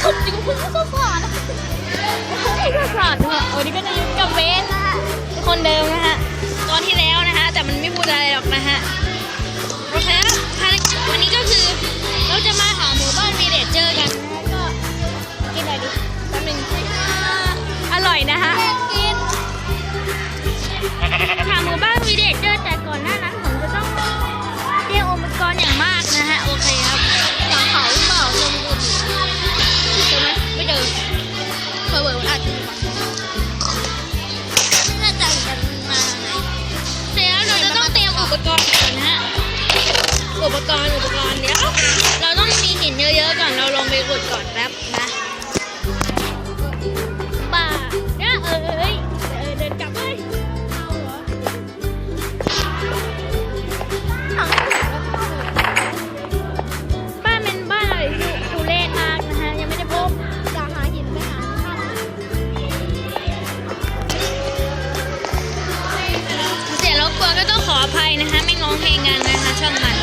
ขับจริงคุณก็ขวานก็ขวานด้วยวันนี้ก็จะยุ่กับเบสนะคะคนเดิมนะฮะตอนที่แล้วนะฮะแต่มันไม่พูดอะไรหรอกนะฮะโอเคภารกิจวันนี้ก็คือเราจะมาหาหมู่บ้านวีเดจเจอกันก็กินอะไรดีแป๊บนึงอร่อยนะฮะหาหมู่บ้านวีเดจเจอแต่ก่อนหน้านั้น ปกรณ์อุปกรณ์เดี๋ยวเราต้องมีหินเยอะๆก่อนเราลงไปขุดก่อนแป๊บนะป่าเนี่ยเอ้ยเดินกลับเลยเอาเหรอบ้านเป็นบ้านอะไรทุเรศมากนะฮะยังไม่ได้พบจะหาหินไปหาที่บ้านนะเสีล้วกวนก็ต้องขออภัยนะคะ ไม่ง้องเพลงกันนะคะช่างมัน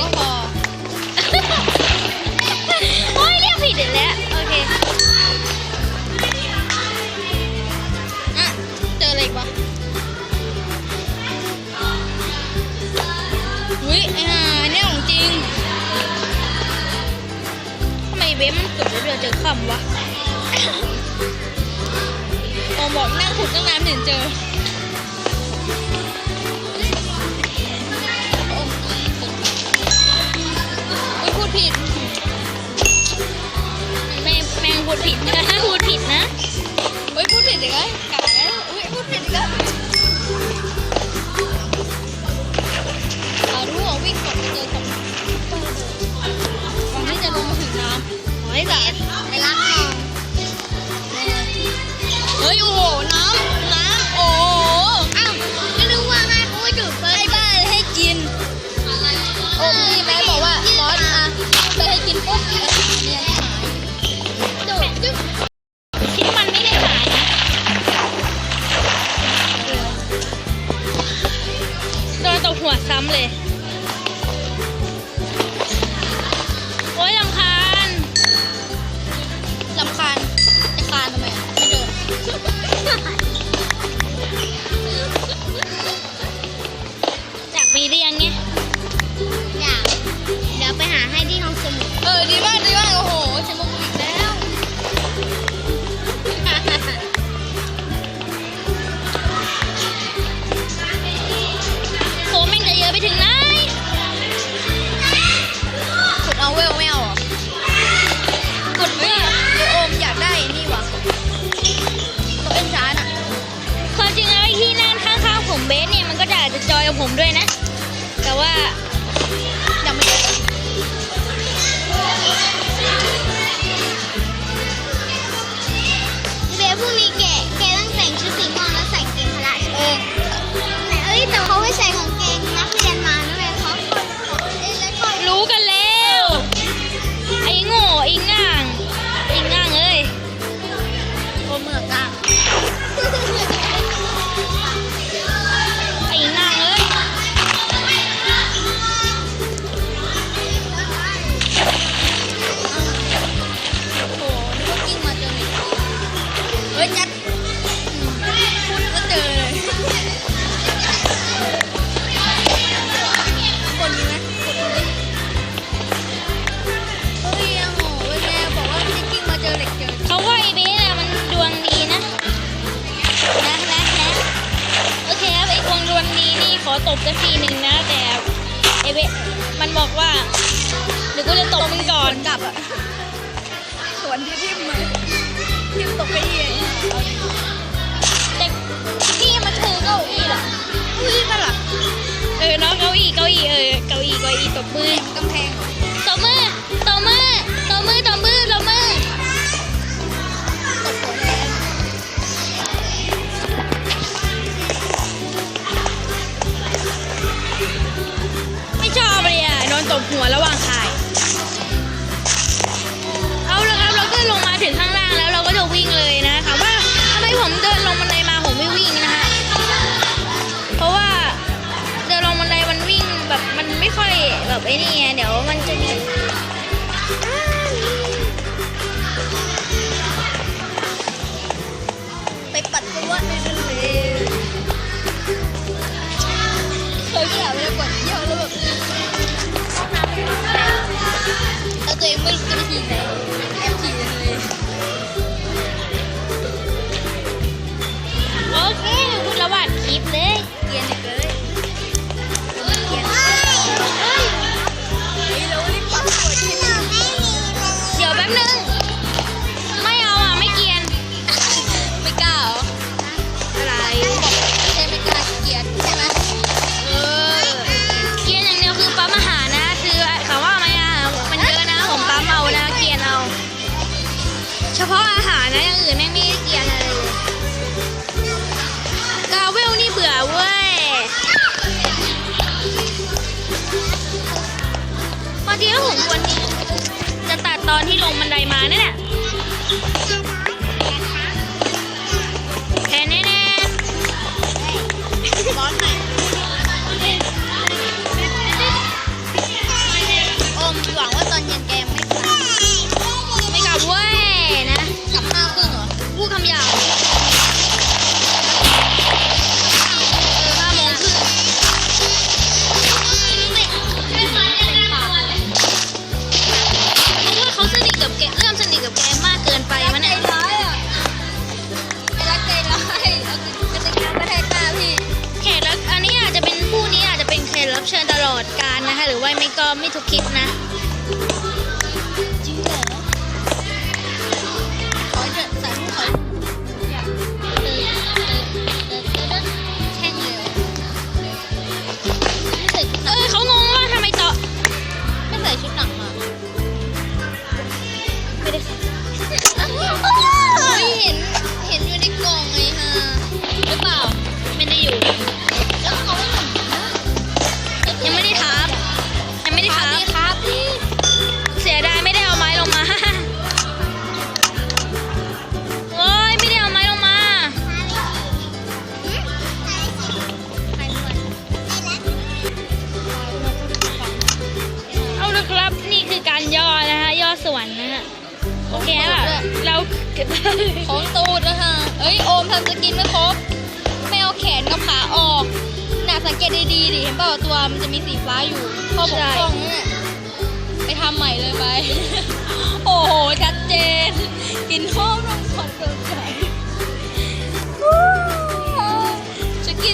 ก็พอ โอ้ยเรียกผิดอีกแล้ว โอเคอะเจออะไรปะอุ้ยอันนี้ของจริงทำไมเว็บมันกแล้วเดียวเจอคำวะ โอบอกนั่งขุดตั้งนานไม่เห็นเจอ จะปีหนึ่งนะแต่ไอเวมันบอกว่าเดี๋ยวกูจะตบมึงก่อนกลับอะสวนที่ทิ่มเลทิ่มตกไปเองแต่พี่มันคือเก้าอี้เหรอเก้าอี้ปะล่ะเออน้องเก้าอี้เก้าอี้เออเก้าอี้เก้าอี้ตบมือกำแพงเหรอ บหัวระหว่างขา นะเนี่ย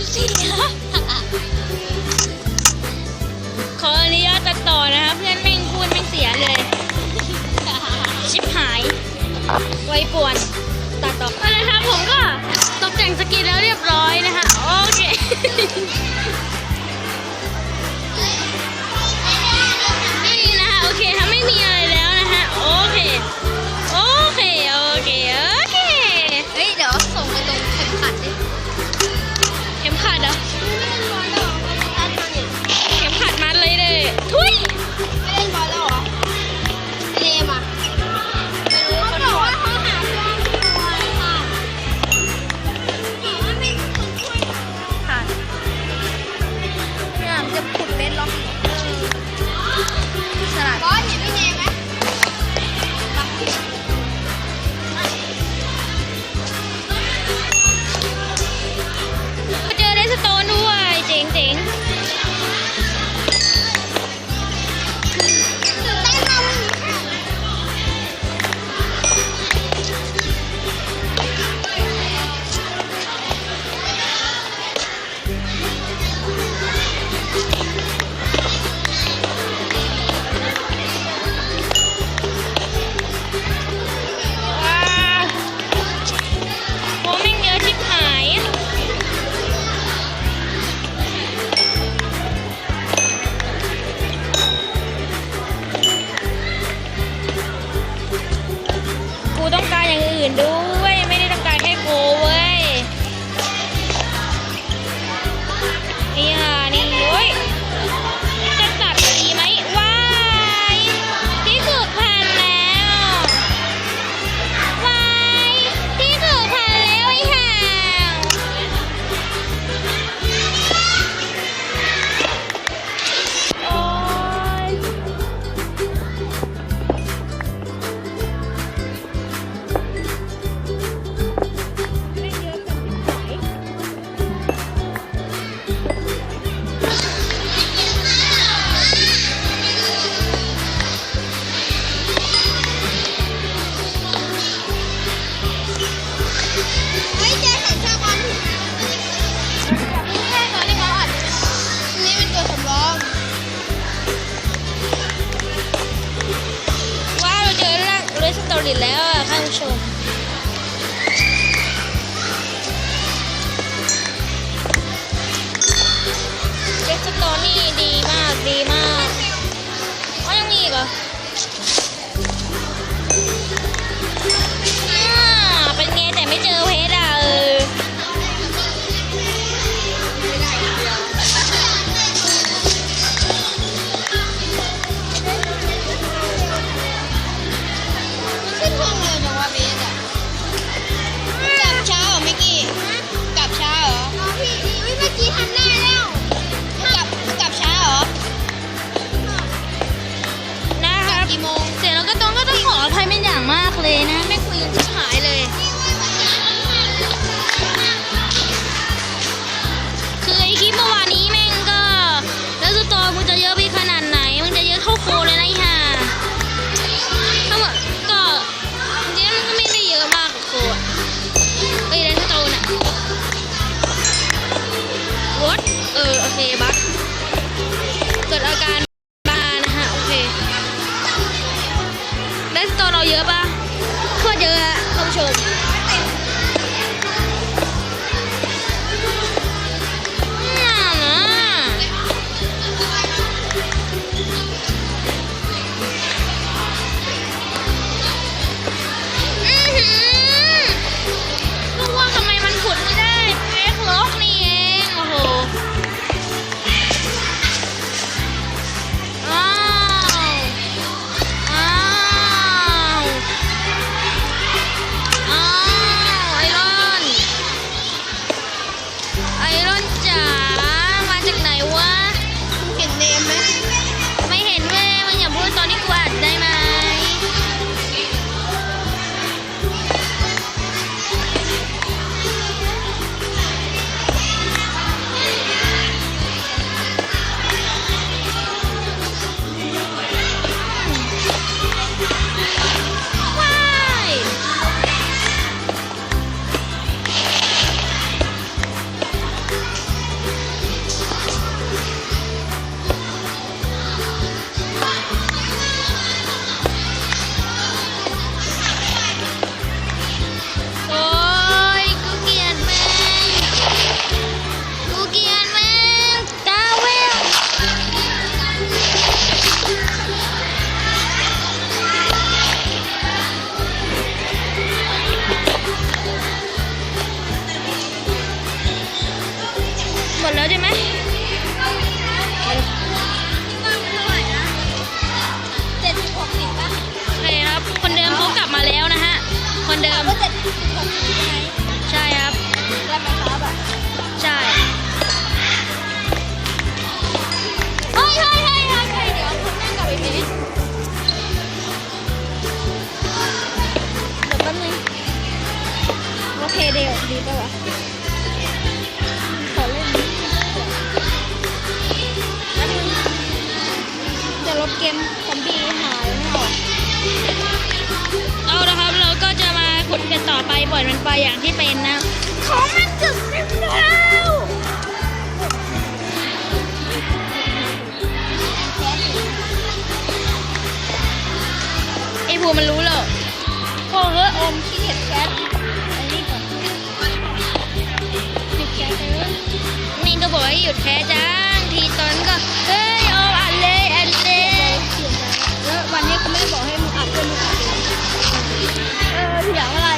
มสี่ขออนุญาตตัดต่อนะครับเพื่อนแม่งพูดแม่งเสียเลย ชิบหาย ไว้ป่วน เราเยอะปะโคตรเยอะฮะท่านผู้ชม่อยมันไปอย่างที่เป็นนะ ของมันสึกแล้วไอ้บัวมันรู้เลยพอเฮ้ออมขี้เกียจแคทนี่ก็บอกให้หยุดแคทจ้าทีตอนก็เฮ้ยโอมอัดเลยอัดเลยแล้ววันนี้ก็ไม่ได้บอกให้มึงอัดเพื่อนมึงอัดเออเถียงอะไร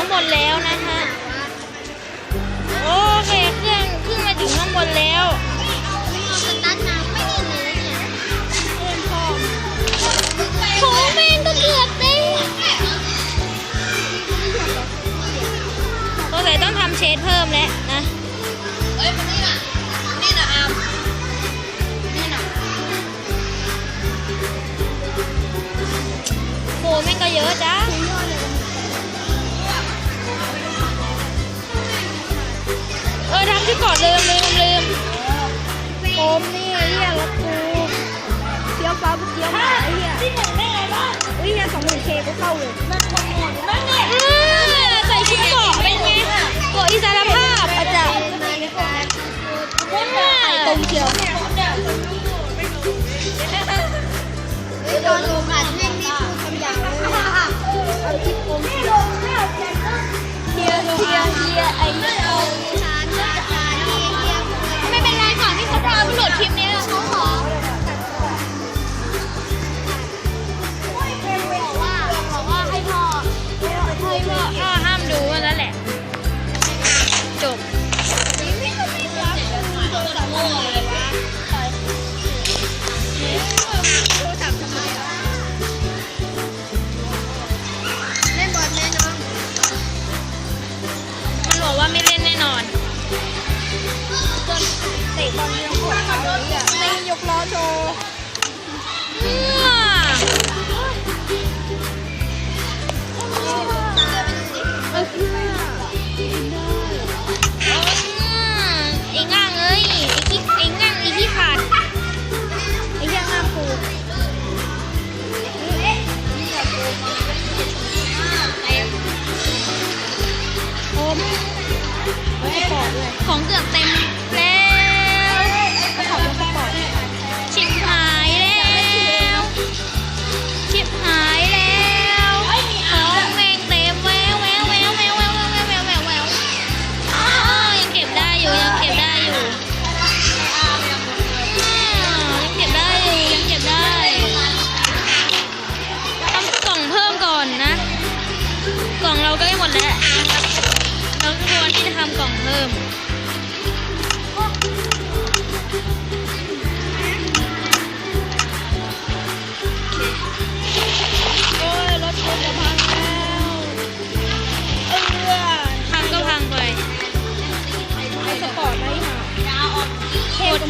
ขึ้นมาถึงข้างบนแล้วนะฮะโอเคเครื่องขึ้นมาถึงข้างบนแล้วไม่เอาสตาร์ทน้ำไม่ได้เลยเนี่ยเล่นพ่อโถแม่งก็เกือบเต้โอเคต้องทำเชดเพิ่มแล้วนะเอ้ยมันนี่น่ะนี่น่ะอามนี่น่ะโหแม่งก็เยอะจ้า เออทำที่ก่อนลืมลืมลืมผมนี่เรียกรถกูเที่ยวฟ้าเที่ยวหมาไอ้เหี้ยที่หนึ่งได้ไงบ้างอุ้ยเหี้ยสองหมื่นเคก็เข้าเลยมันคนหมดบ้างเนี่ย นแน่นอนเตะบอลยังกดเขาเลยอะเล่ยกล้อโชว์ ของเกือบเต็ม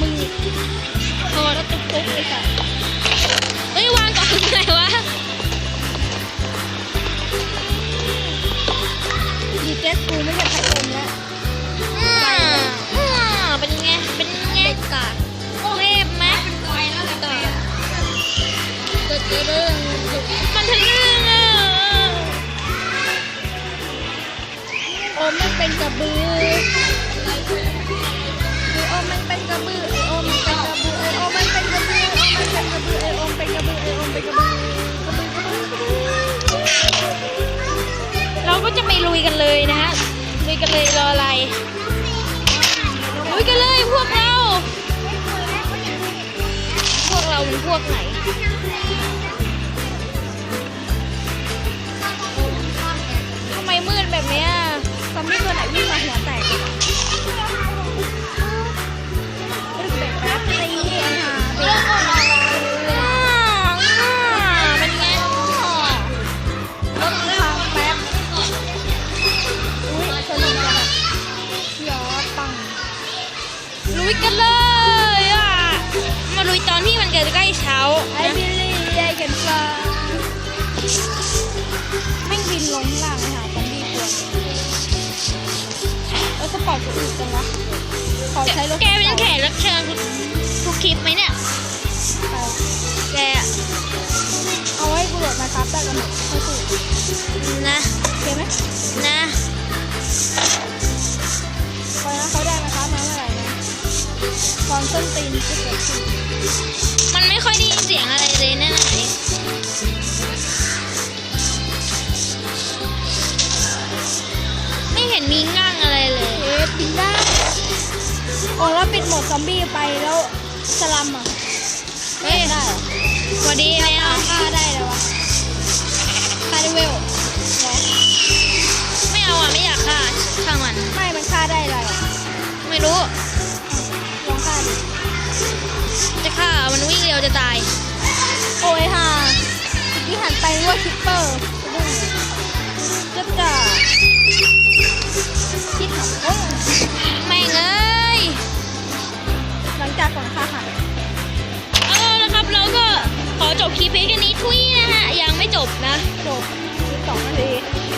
มึงโทรแล้วตุ๊กตุ๊กเลยค่ะเฮ้ยวางก่อนไงวะดีเจสกูไม่ เลยรออะไรลุยกันเลยพวกเรา พวกเราเป็นพวกไหน ใช้รถแกเป็นแขกรับเชิญทุกทุกคลิปไหมเนี่ยไปแกอะเอาไว้กูโหลดมาครับได้กันหมดให้กูนะโอเคไหมนะคอยนะเขาได้มาครับมาเมื่อไหร่นะความส้นตีนที่เกิดขึ้นมันไม่ค่อยได้ยินเสียงอะไรเลยนั่นน่ะดิไม่เห็นมีงั่งอะไรเลยเอ๊ะบินได้ โอ้แล้วปิดโหมดซอมบี้ไปแล้วสลัมอะเฮ้ยได้เหรอสวัสดีไม่เอาฆ่าได้แล้ววะฆ่าได้เวลเหรอไม่เอาอะไม่อยากฆ่าช่างมัน ไม่มันฆ่าได้อะไรอะไม่รู้ลองฆ่าดิจะฆ่ามันวิ่งเร็วจะตาย โอ้ยฮ่าเมื่อกี้หันไปนึกว่าคิปเปอร์สะดุ้งเลยก็จ งจากก่อนฆ่าหักเอาละครับเราก็ขอจบคลิปเพียงแค่นี้ทุยนะฮะยังไม่จบนะ จบอีกสองนาที